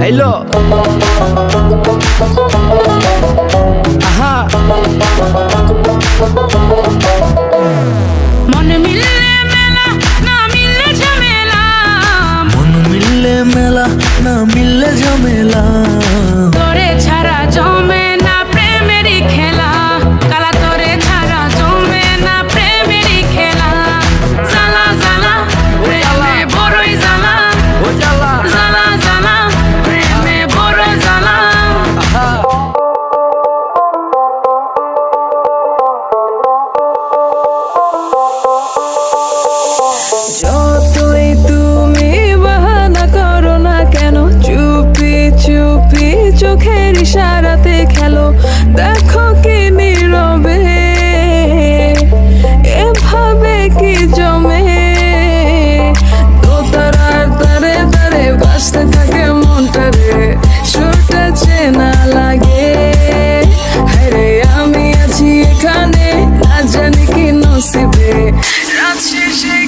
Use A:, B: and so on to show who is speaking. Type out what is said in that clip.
A: Hello.
B: চোখের ইশারাতে খেলো। দেখো কি নীরবে। এভাবে কি জমে? থাকে আমি আছি কি রাত শেষে